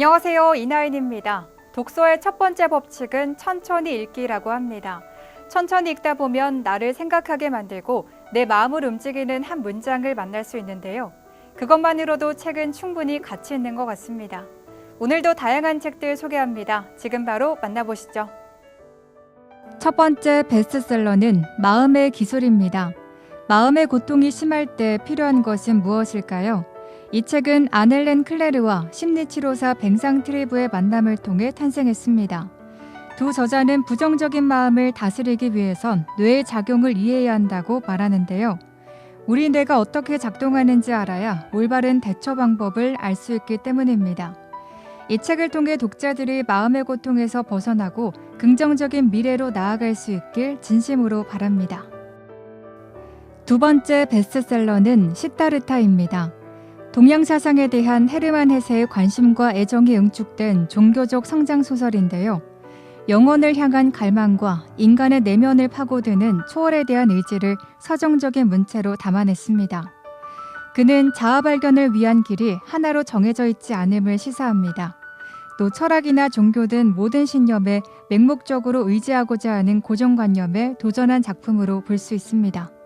안녕하세요. 이나인입니다. 독서의 첫 번째 법칙은 천천히 읽기라고 합니다. 천천히 읽다 보면 나를 생각하게 만들고 내 마음을 움직이는 한 문장을 만날 수 있는데요. 그것만으로도 책은 충분히 가치 있는 것 같습니다. 오늘도 다양한 책들 소개합니다. 지금 바로 만나보시죠. 첫 번째 베스트셀러는 마음의 기술입니다. 마음의 고통이 심할 때 필요한 것은 무엇일까요? 이 책은 아넬렌 클레르와 심리치료사 뱅상 트리브의 만남을 통해 탄생했습니다. 두 저자는 부정적인 마음을 다스리기 위해선 뇌의 작용을 이해해야 한다고 말하는데요. 우리 뇌가 어떻게 작동하는지 알아야 올바른 대처 방법을 알 수 있기 때문입니다. 이 책을 통해 독자들이 마음의 고통에서 벗어나고 긍정적인 미래로 나아갈 수 있길 진심으로 바랍니다. 두 번째 베스트셀러는 시타르타입니다. 동양 사상에 대한 헤르만 헤세의 관심과 애정이 응축된 종교적 성장 소설인데요. 영혼을 향한 갈망과 인간의 내면을 파고드는 초월에 대한 의지를 서정적인 문체로 담아냈습니다. 그는 자아 발견을 위한 길이 하나로 정해져 있지 않음을 시사합니다. 또 철학이나 종교 등 모든 신념에 맹목적으로 의지하고자 하는 고정관념에 도전한 작품으로 볼 수 있습니다.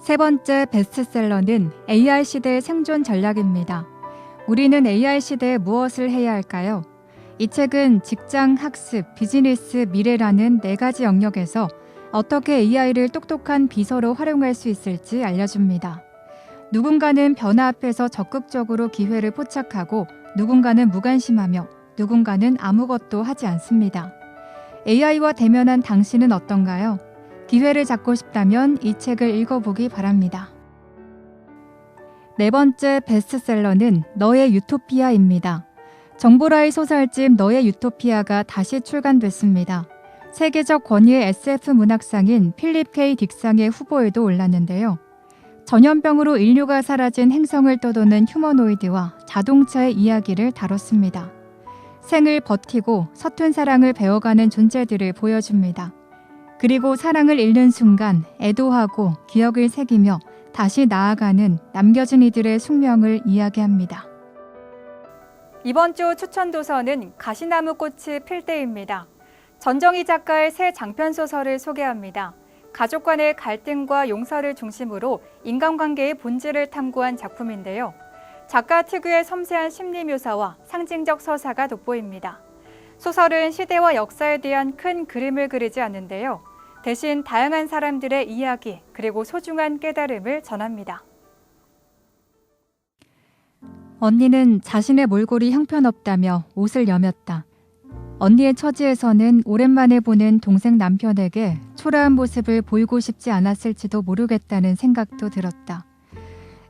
세 번째 베스트셀러는 AI 시대의 생존 전략입니다. 우리는 AI 시대에 무엇을 해야 할까요? 이 책은 직장, 학습, 비즈니스, 미래라는 네 가지 영역에서 어떻게 AI를 똑똑한 비서로 활용할 수 있을지 알려줍니다. 누군가는 변화 앞에서 적극적으로 기회를 포착하고 누군가는 무관심하며 누군가는 아무것도 하지 않습니다. AI와 대면한 당신은 어떤가요? 기회를 잡고 싶다면 이 책을 읽어보기 바랍니다. 네 번째 베스트셀러는 너의 유토피아입니다. 정보라의 소설집 너의 유토피아가 다시 출간됐습니다. 세계적 권위의 SF 문학상인 필립 K 딕상의 후보에도 올랐는데요. 전염병으로 인류가 사라진 행성을 떠도는 휴머노이드와 자동차의 이야기를 다뤘습니다. 생을 버티고 서툰 사랑을 배워가는 존재들을 보여줍니다. 그리고 사랑을 잃는 순간 애도하고 기억을 새기며 다시 나아가는 남겨진 이들의 숙명을 이야기합니다. 이번 주 추천 도서는 가시나무 꽃이 필 때입니다. 전정희 작가의 새 장편 소설을 소개합니다. 가족 간의 갈등과 용서를 중심으로 인간관계의 본질을 탐구한 작품인데요. 작가 특유의 섬세한 심리 묘사와 상징적 서사가 돋보입니다. 소설은 시대와 역사에 대한 큰 그림을 그리지 않는데요. 대신 다양한 사람들의 이야기 그리고 소중한 깨달음을 전합니다. 언니는 자신의 몰골이 형편없다며 옷을 여몄다. 언니의 처지에서는 오랜만에 보는 동생 남편에게 초라한 모습을 보이고 싶지 않았을지도 모르겠다는 생각도 들었다.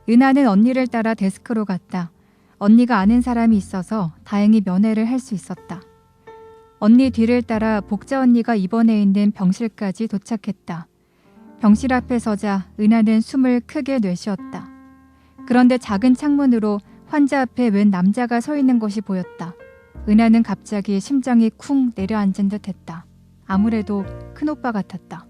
은하는 언니를 따라 데스크로 갔다. 언니가 아는 사람이 있어서 다행히 면회를 할 수 있었다. 언니 뒤를 따라 복자 언니가 입원해 있는 병실까지 도착했다. 병실 앞에 서자 은하는 숨을 크게 내쉬었다. 그런데 작은 창문으로 환자 앞에 웬 남자가 서 있는 것이 보였다. 은하는 갑자기 심장이 쿵 내려앉은 듯 했다. 아무래도 큰오빠 같았다.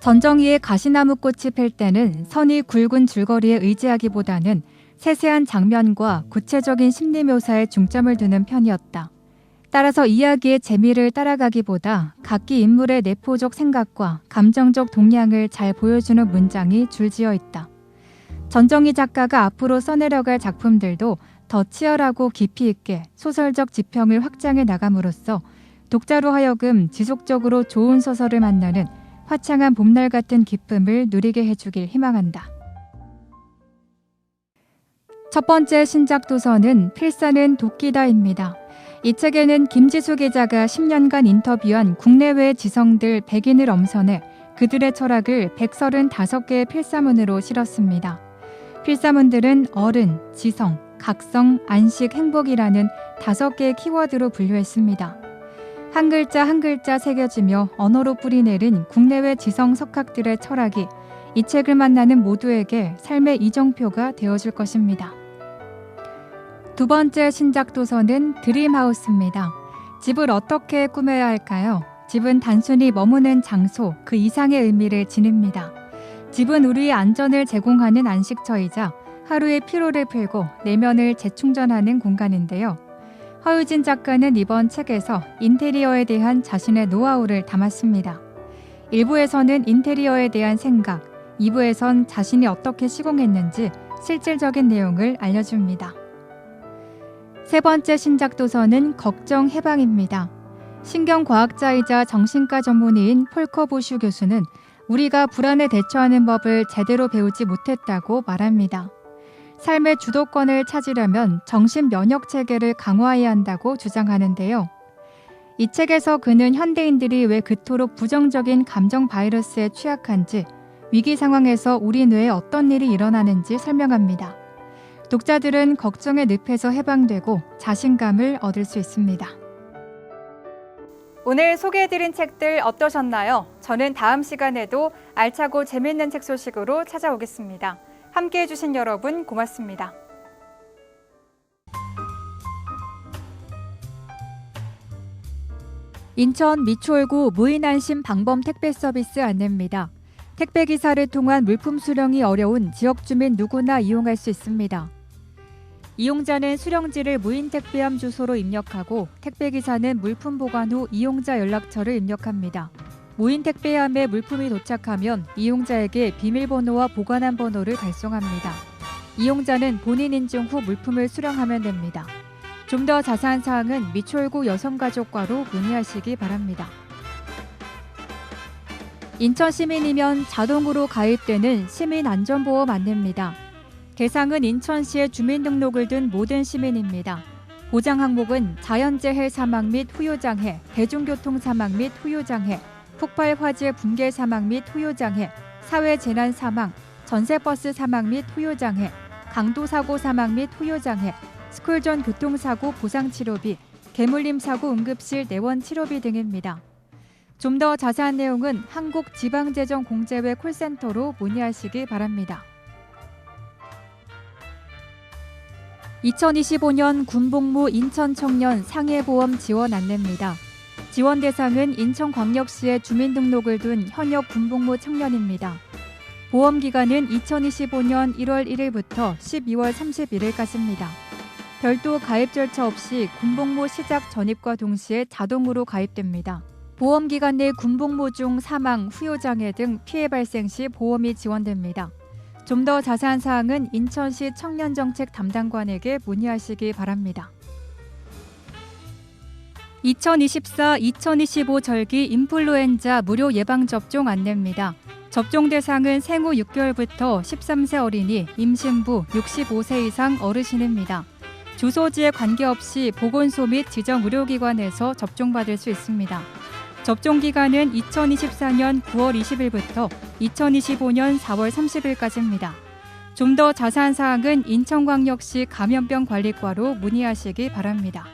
전정희의 가시나무 꽃이 필 때는 선이 굵은 줄거리에 의지하기보다는 세세한 장면과 구체적인 심리 묘사에 중점을 두는 편이었다. 따라서 이야기의 재미를 따라가기보다 각기 인물의 내포적 생각과 감정적 동향을 잘 보여주는 문장이 줄지어 있다. 전정희 작가가 앞으로 써내려갈 작품들도 더 치열하고 깊이 있게 소설적 지평을 확장해 나감으로써 독자로 하여금 지속적으로 좋은 소설을 만나는 화창한 봄날 같은 기쁨을 누리게 해주길 희망한다. 첫 번째 신작 도서는 필사는 도끼다입니다. 이 책에는 김지수 기자가 10년간 인터뷰한 국내외 지성들 100인을 엄선해 그들의 철학을 135개의 필사문으로 실었습니다. 필사문들은 어른, 지성, 각성, 안식, 행복이라는 다섯 개의 키워드로 분류했습니다. 한 글자 한 글자 새겨지며 언어로 뿌리내린 국내외 지성 석학들의 철학이 이 책을 만나는 모두에게 삶의 이정표가 되어줄 것입니다. 두 번째 신작 도서는 드림하우스입니다. 집을 어떻게 꾸며야 할까요? 집은 단순히 머무는 장소 그 이상의 의미를 지닙니다. 집은 우리의 안전을 제공하는 안식처이자 하루의 피로를 풀고 내면을 재충전하는 공간인데요. 허유진 작가는 이번 책에서 인테리어에 대한 자신의 노하우를 담았습니다. 1부에서는 인테리어에 대한 생각, 2부에선 자신이 어떻게 시공했는지 실질적인 내용을 알려줍니다. 세 번째 신작 도서는 걱정 해방입니다. 신경과학자이자 정신과 전문의인 폴커 보슈 교수는 우리가 불안에 대처하는 법을 제대로 배우지 못했다고 말합니다. 삶의 주도권을 찾으려면 정신 면역 체계를 강화해야 한다고 주장하는데요. 이 책에서 그는 현대인들이 왜 그토록 부정적인 감정 바이러스에 취약한지, 위기 상황에서 우리 뇌에 어떤 일이 일어나는지 설명합니다. 독자들은 걱정의 늪에서 해방되고 자신감을 얻을 수 있습니다. 오늘 소개해드린 책들 어떠셨나요? 저는 다음 시간에도 알차고 재밌는 책 소식으로 찾아오겠습니다. 함께 해주신 여러분 고맙습니다. 인천 미추홀구 무인안심 방범 택배 서비스 안내입니다. 택배 기사를 통한 물품 수령이 어려운 지역 주민 누구나 이용할 수 있습니다. 이용자는 수령지를 무인 택배함 주소로 입력하고 택배 기사는 물품 보관 후 이용자 연락처를 입력합니다. 무인 택배함에 물품이 도착하면 이용자에게 비밀번호와 보관함 번호를 발송합니다. 이용자는 본인 인증 후 물품을 수령하면 됩니다. 좀 더 자세한 사항은 미추홀구 여성가족과로 문의하시기 바랍니다. 인천 시민이면 자동으로 가입되는 시민안전보험 안내입니다. 대상은 인천시의 주민등록을 둔 모든 시민입니다. 보장 항목은 자연재해 사망 및 후유장해, 대중교통 사망 및 후유장해, 폭발 화재 붕괴 사망 및 후유장해, 사회 재난 사망, 전세버스 사망 및 후유장해, 강도 사고 사망 및 후유장해, 스쿨 전 교통사고 보상 치료비, 개물림 사고 응급실 내원 치료비 등입니다. 좀 더 자세한 내용은 한국지방재정공제회 콜센터로 문의하시기 바랍니다. 2025년 군복무 인천 청년 상해보험 지원 안내입니다. 지원 대상은 인천광역시에 주민등록을 둔 현역 군복무 청년입니다. 보험 기간은 2025년 1월 1일부터 12월 31일까지입니다. 별도 가입 절차 없이 군복무 시작 전입과 동시에 자동으로 가입됩니다. 보험 기간 내 군복무 중 사망, 후유장애 등 피해 발생 시 보험이 지원됩니다. 좀 더 자세한 사항은 인천시 청년정책 담당관에게 문의하시기 바랍니다. 2024-2025 절기 인플루엔자 무료 예방접종 안내입니다. 접종 대상은 생후 6개월부터 13세 어린이, 임신부, 65세 이상 어르신입니다. 주소지에 관계없이 보건소 및 지정 의료기관에서 접종받을 수 있습니다. 접종 기간은 2024년 9월 20일부터 2025년 4월 30일까지입니다. 좀 더 자세한 사항은 인천광역시 감염병 관리과로 문의하시기 바랍니다.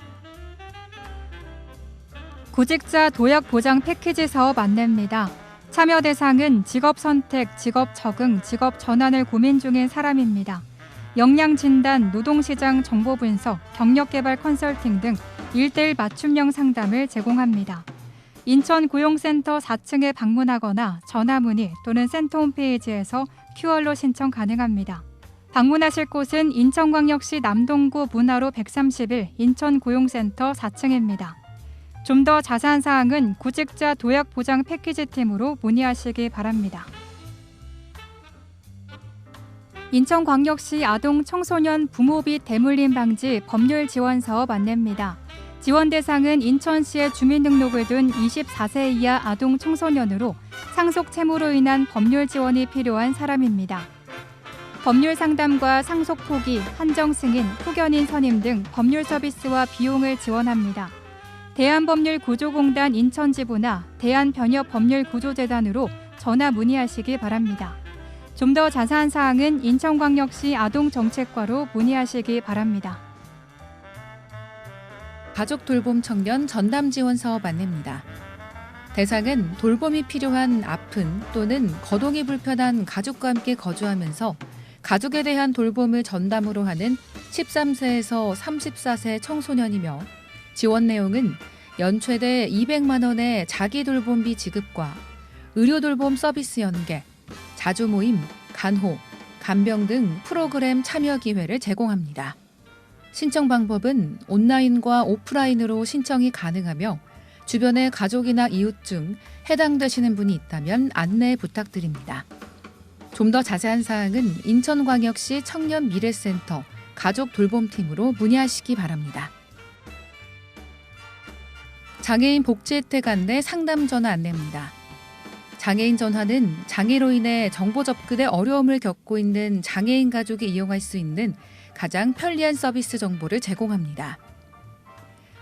구직자 도약 보장 패키지 사업 안내입니다. 참여 대상은 직업 선택, 직업 적응, 직업 전환을 고민 중인 사람입니다. 역량 진단, 노동시장 정보 분석, 경력 개발 컨설팅 등 1대1 맞춤형 상담을 제공합니다. 인천 고용센터 4층에 방문하거나 전화 문의 또는 센터 홈페이지에서 QR로 신청 가능합니다. 방문하실 곳은 인천광역시 남동구 문화로 131 인천 고용센터 4층입니다. 좀 더 자세한 사항은 구직자 도약 보장 패키지 팀으로 문의하시기 바랍니다. 인천광역시 아동 청소년 부모비 대물림 방지 법률 지원 사업 안내입니다. 지원 대상은 인천시에 주민등록을 둔 24세 이하 아동 청소년으로 상속 채무로 인한 법률 지원이 필요한 사람입니다. 법률 상담과 상속 포기, 한정 승인, 후견인 선임 등 법률 서비스와 비용을 지원합니다. 대한법률구조공단 인천지부나 대한변협법률구조재단으로 전화 문의하시기 바랍니다. 좀 더 자세한 사항은 인천광역시 아동정책과로 문의하시기 바랍니다. 가족 돌봄 청년 전담 지원 사업 안내입니다. 대상은 돌봄이 필요한 아픈 또는 거동이 불편한 가족과 함께 거주하면서 가족에 대한 돌봄을 전담으로 하는 13세에서 34세 청소년이며 지원 내용은 연 최대 200만 원의 자기 돌봄비 지급과 의료 돌봄 서비스 연계, 자주 모임, 간호, 간병 등 프로그램 참여 기회를 제공합니다. 신청 방법은 온라인과 오프라인으로 신청이 가능하며 주변에 가족이나 이웃 중 해당되시는 분이 있다면 안내 부탁드립니다. 좀 더 자세한 사항은 인천광역시 청년미래센터 가족 돌봄팀으로 문의하시기 바랍니다. 장애인 복지 혜택 안내 상담 전화 안내입니다. 장애인 전화는 장애로 인해 정보 접근에 어려움을 겪고 있는 장애인 가족이 이용할 수 있는 가장 편리한 서비스 정보를 제공합니다.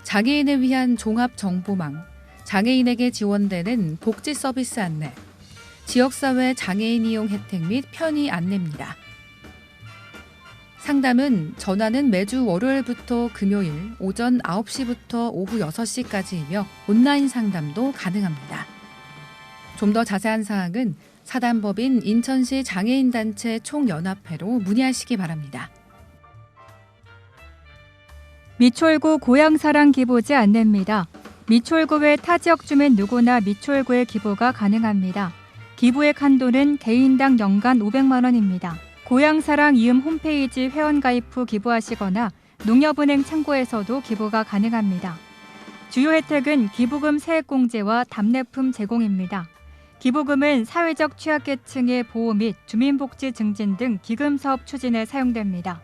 장애인을 위한 종합 정보망, 장애인에게 지원되는 복지 서비스 안내, 지역사회 장애인 이용 혜택 및 편의 안내입니다. 상담은 전화는 매주 월요일부터 금요일 오전 9시부터 오후 6시까지이며 온라인 상담도 가능합니다. 좀 더 자세한 사항은 사단법인 인천시 장애인단체 총연합회로 문의하시기 바랍니다. 미추홀구 고향사랑 기부지 안내입니다. 외타 지역 주민 누구나 미추홀구에 기부가 가능합니다. 기부액 한도는 개인당 연간 500만 원입니다. 고향사랑 이음 홈페이지 회원가입 후 기부하시거나 농협은행 창고에서도 기부가 가능합니다. 주요 혜택은 기부금 세액공제와 답례품 제공입니다. 기부금은 사회적 취약계층의 보호 및 주민복지 증진 등 기금 사업 추진에 사용됩니다.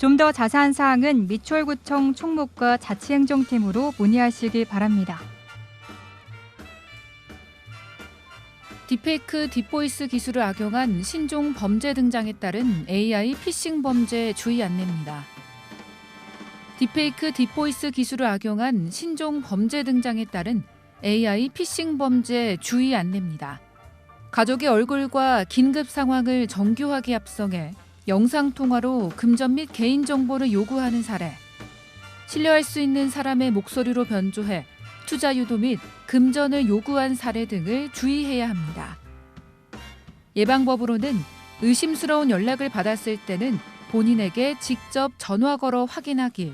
좀 더 자세한 사항은 미추홀구청 총무과 자치행정팀으로 문의하시기 바랍니다. 딥페이크 딥보이스 기술을 악용한 신종 범죄 등장에 따른 AI 피싱 범죄 주의 안내입니다. 딥페이크 딥보이스 기술을 악용한 신종 범죄 등장에 따른 AI 피싱 범죄 주의 안내입니다. 가족의 얼굴과 긴급 상황을 정교하게 합성해 영상 통화로 금전 및 개인 정보를 요구하는 사례, 신뢰할 수 있는 사람의 목소리로 변조해 투자 유도 및 금전을 요구한 사례 등을 주의해야 합니다. 예방법으로는 의심스러운 연락을 받았을 때는 본인에게 직접 전화 걸어 확인하길,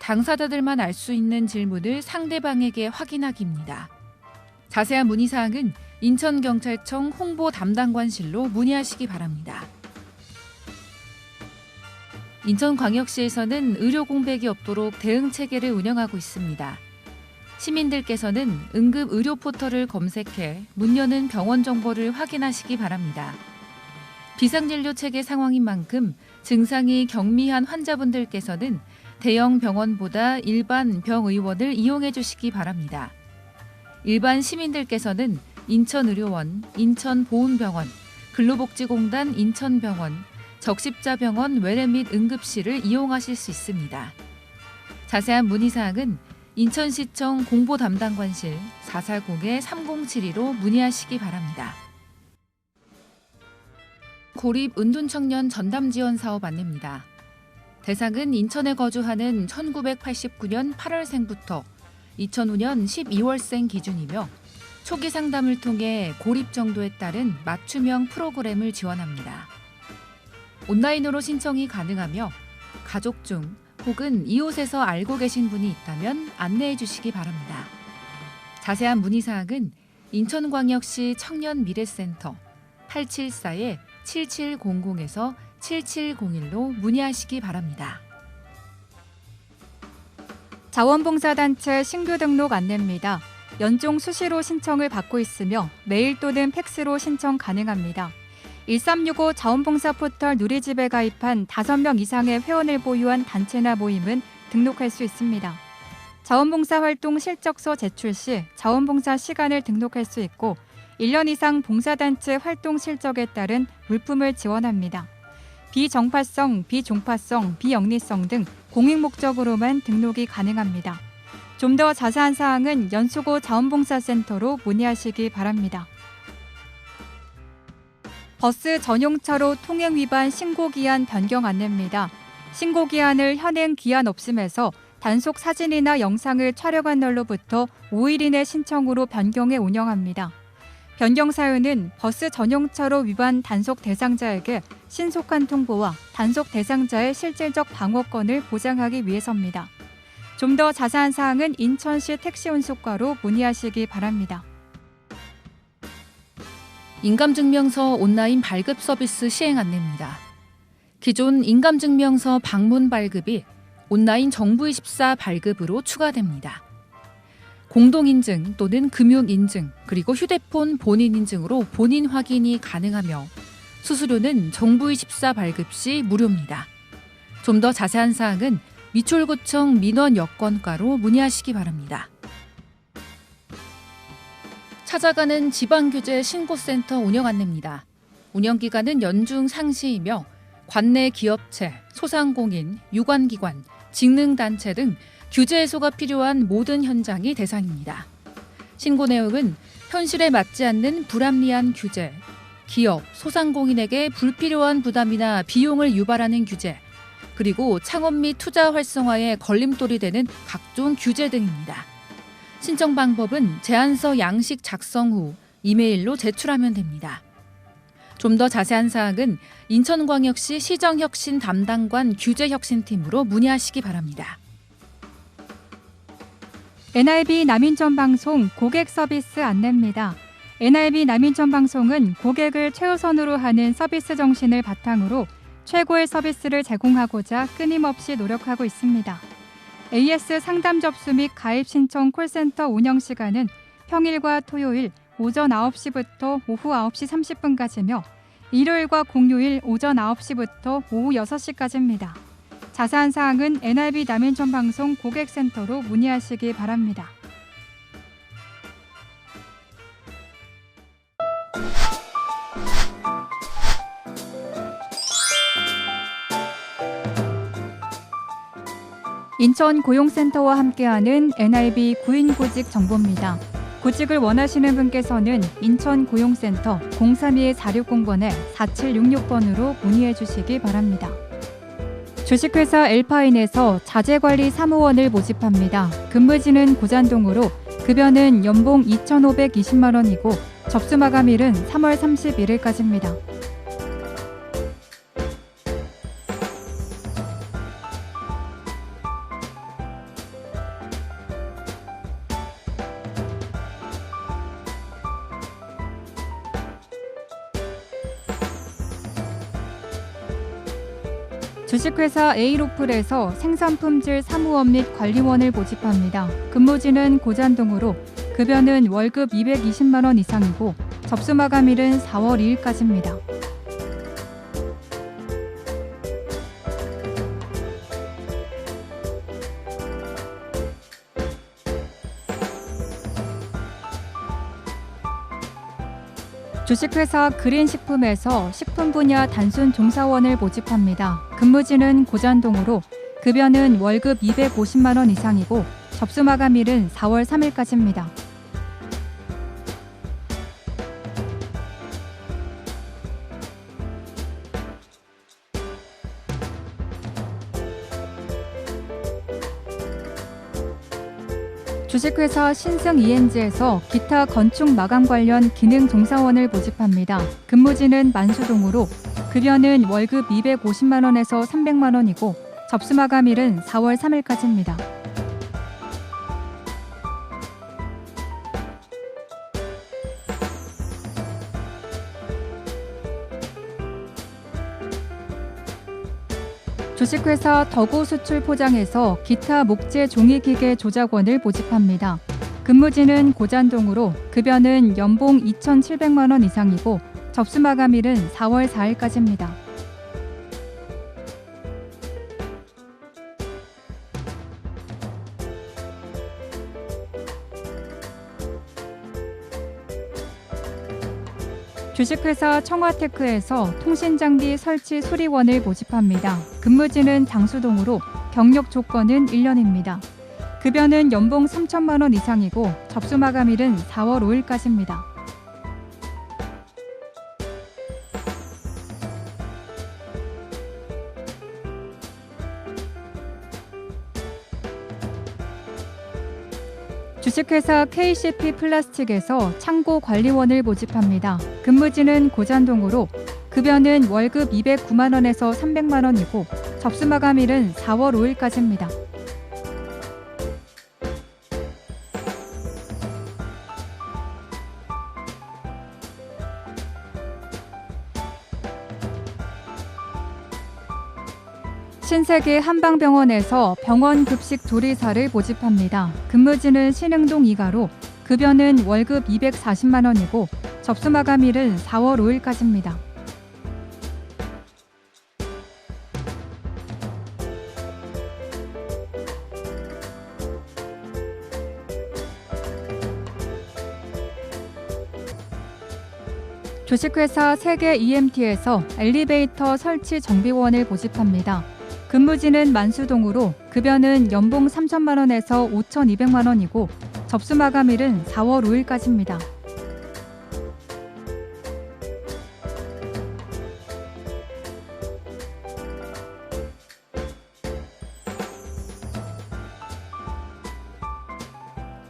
당사자들만 알 수 있는 질문을 상대방에게 확인하기입니다. 자세한 문의사항은 인천경찰청 홍보 담당관실로 문의하시기 바랍니다. 인천광역시에서는 의료 공백이 없도록 대응 체계를 운영하고 있습니다. 시민들께서는 응급 의료 포털을 검색해 문 여는 병원 정보를 확인하시기 바랍니다. 비상진료 체계 상황인 만큼 증상이 경미한 환자분들께서는 대형 병원보다 일반 병의원을 이용해 주시기 바랍니다. 일반 시민들께서는 인천의료원, 인천보훈병원, 근로복지공단 인천병원, 적십자병원 외래 및 응급실을 이용하실 수 있습니다. 자세한 문의사항은 인천시청 공보담당관실 440-3072로 문의하시기 바랍니다. 고립 은둔청년 전담 지원 사업 안내입니다. 대상은 인천에 거주하는 1989년 8월생부터 2005년 12월생 기준이며 초기 상담을 통해 고립 정도에 따른 맞춤형 프로그램을 지원합니다. 온라인으로 신청이 가능하며 가족 중 혹은 이웃에서 알고 계신 분이 있다면 안내해 주시기 바랍니다. 자세한 문의사항은 인천광역시 청년미래센터 874-7700에서 7701로 문의하시기 바랍니다. 자원봉사단체 신규 등록 안내입니다. 연중 수시로 신청을 받고 있으며 메일 또는 팩스로 신청 가능합니다. 1365 자원봉사 포털 누리집에 가입한 5명 이상의 회원을 보유한 단체나 모임은 등록할 수 있습니다. 자원봉사 활동 실적서 제출 시 자원봉사 시간을 등록할 수 있고 1년 이상 봉사단체 활동 실적에 따른 물품을 지원합니다. 비정파성, 비종파성, 비영리성 등 공익 목적으로만 등록이 가능합니다. 좀 더 자세한 사항은 연수고 자원봉사센터로 문의하시기 바랍니다. 버스 전용차로 통행 위반 신고 기한 변경 안내입니다. 신고 기한을 현행 기한 없음에서 단속 사진이나 영상을 촬영한 날로부터 5일 이내 신청으로 변경해 운영합니다. 변경 사유는 버스 전용차로 위반 단속 대상자에게 신속한 통보와 단속 대상자의 실질적 방어권을 보장하기 위해서입니다. 좀 더 자세한 사항은 인천시 택시 운송과로 문의하시기 바랍니다. 인감증명서 온라인 발급 서비스 시행 안내입니다. 기존 인감증명서 방문 발급이 온라인 정부24 발급으로 추가됩니다. 공동인증 또는 금융인증 그리고 휴대폰 본인인증으로 본인 확인이 가능하며 수수료는 정부24 발급 시 무료입니다. 좀 더 자세한 사항은 미출구청 민원 여건과로 문의하시기 바랍니다. 찾아가는 지방규제 신고센터 운영 안내입니다. 운영 기간은 연중 상시이며 관내 기업체, 소상공인, 유관기관, 직능단체 등 규제 해소가 필요한 모든 현장이 대상입니다. 신고 내용은 현실에 맞지 않는 불합리한 규제, 기업, 소상공인에게 불필요한 부담이나 비용을 유발하는 규제, 그리고 창업 및 투자 활성화에 걸림돌이 되는 각종 규제 등입니다. 신청 방법은 제안서 양식 작성 후 이메일로 제출하면 됩니다. 좀 더 자세한 사항은 인천광역시 시정혁신 담당관 규제혁신팀으로 문의하시기 바랍니다. NIB 남인천 방송 고객 서비스 안내입니다. NIB 남인천 방송은 고객을 최우선으로 하는 서비스 정신을 바탕으로 최고의 서비스를 제공하고자 끊임없이 노력하고 있습니다. AS 상담 접수 및 가입 신청 콜센터 운영 시간은 평일과 토요일 오전 9시부터 오후 9시 30분까지며 일요일과 공휴일 오전 9시부터 오후 6시까지입니다. 자세한 사항은 NIB 남인천 방송 고객센터로 문의하시기 바랍니다. 인천 고용센터와 함께하는 NIB 구인 구직 정보입니다. 구직을 원하시는 분께서는 인천 고용센터 032-4600번에 4766번으로 문의해 주시기 바랍니다. 주식회사 엘파인에서 자재관리 사무원을 모집합니다. 근무지는 고잔동으로 급여는 연봉 2,520만 원이고 접수 마감일은 3월 31일까지입니다. 주식회사 에이로플에서 생산품질 사무원 및 관리원을 모집합니다. 근무지는 고잔동으로 급여는 월급 220만 원 이상이고 접수 마감일은 4월 2일까지입니다. 주식회사 그린식품에서 식품 분야 단순 종사원을 모집합니다. 근무지는 고잔동으로 급여는 월급 250만 원 이상이고 접수 마감일은 4월 3일까지입니다. 주식회사 신승 ENG에서 기타 건축 마감 관련 기능 종사원을 모집합니다. 근무지는 만수동으로 급여는 월급 250만 원에서 300만 원이고 접수 마감일은 4월 3일까지입니다. 주식회사 더고 수출 포장에서 기타 목재 종이기계 조작원을 모집합니다. 근무지는 고잔동으로 급여는 연봉 2,700만 원 이상이고 접수 마감일은 4월 4일까지입니다. 주식회사 청와테크에서 통신장비 설치 수리원을 모집합니다. 근무지는 장수동으로 경력 조건은 1년입니다. 급여는 연봉 3천만 원 이상이고 접수 마감일은 4월 5일까지입니다. 주식회사 KCP 플라스틱에서 창고 관리원을 모집합니다. 근무지는 고잔동으로 급여는 월급 209만 원에서 300만 원이고 접수 마감일은 4월 5일까지입니다. 신세계 한방병원에서 병원 급식 조리사를 모집합니다. 근무지는 신흥동 2가로 급여는 월급 240만 원이고 접수 마감일은 4월 5일까지입니다. 주식회사 세계 EMT에서 엘리베이터 설치 정비원을 모집합니다. 근무지는 만수동으로 급여는 연봉 3천만 원에서 5,200만 원이고 접수 마감일은 4월 5일까지입니다.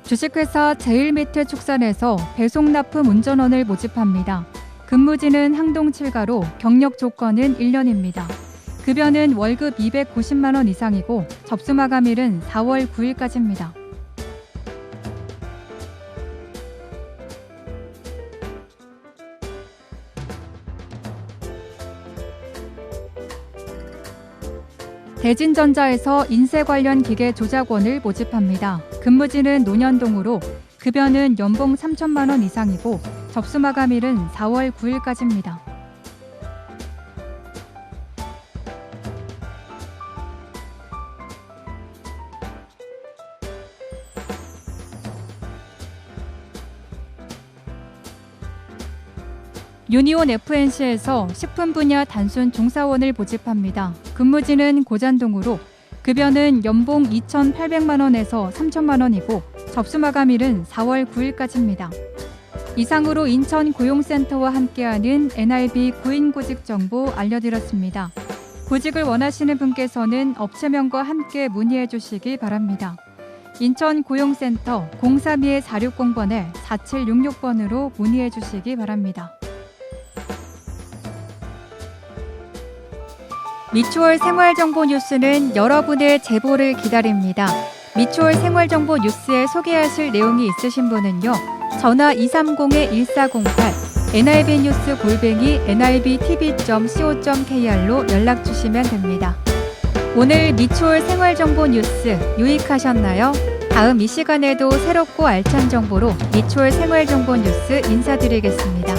주식회사 제일미트 축산에서 배송 납품 운전원을 모집합니다. 근무지는 항동 7가로 경력 조건은 1년입니다. 급여는 월급 290만 원 이상이고 접수 마감일은 4월 9일까지입니다. 대진전자에서 인쇄 관련 기계 조작원을 모집합니다. 근무지는 논현동으로 급여는 연봉 3천만 원 이상이고 접수 마감일은 4월 9일까지입니다. 유니온 FNC에서 식품 분야 단순 종사원을 모집합니다. 근무지는 고잔동으로 급여는 연봉 2,800만 원에서 3천만 원이고 접수 마감일은 4월 9일까지입니다. 이상으로 인천 고용센터와 함께하는 NIB 구인 구직 정보 알려드렸습니다. 구직을 원하시는 분께서는 업체명과 함께 문의해 주시기 바랍니다. 인천 고용센터 032-4600번에 4766번으로 문의해 주시기 바랍니다. 미추홀 생활정보 뉴스는 여러분의 제보를 기다립니다. 미추홀 생활정보 뉴스에 소개하실 내용이 있으신 분은요. 전화 230-1408 NIB 뉴스 골뱅이 nibtv.co.kr로 연락 주시면 됩니다. 오늘 미추홀 생활정보 뉴스 유익하셨나요? 다음 이 시간에도 새롭고 알찬 정보로 미추홀 생활정보 뉴스 인사드리겠습니다.